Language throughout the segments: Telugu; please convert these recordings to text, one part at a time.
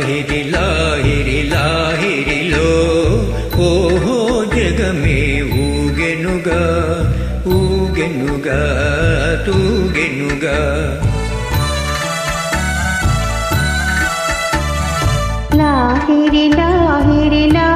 లాహిరి లాహిరి లాహిరిలో. ఓహో జగమే ఊగెనుగా ఊగెనుగా తూగెనుగా. లాహిరి లాహిరి లాహిరిలో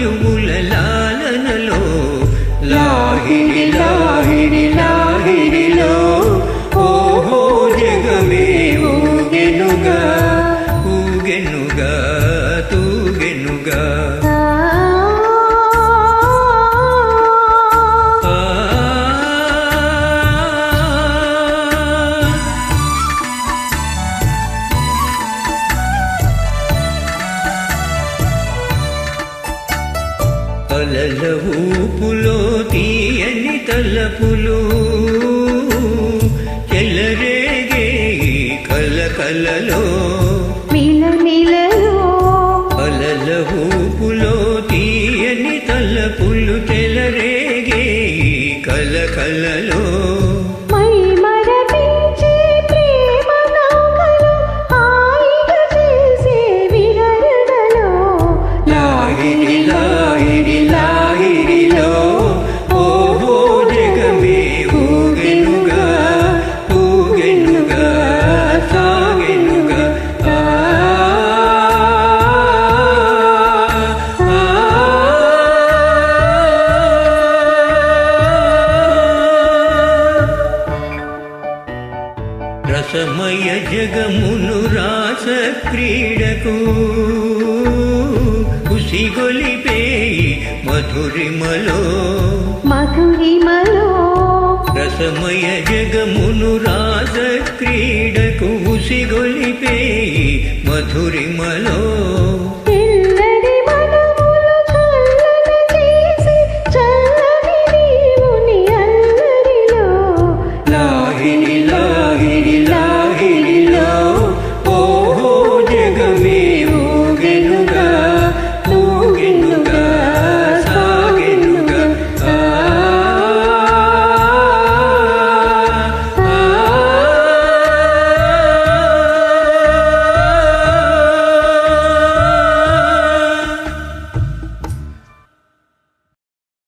పిల్లవాయువుల లాలనలో లాహి లాహిరి అలల ఊపులో తీయని తలపులు. చెలరేగే కల కలలో రసమయ జగమును రాస క్రీడకు కుసిగొలిపేయి మధురిమలో. మధురిమలో. రసమయ జగమును రాస క్రీడకు ఉసిగొలిపేయి మధురిమలో.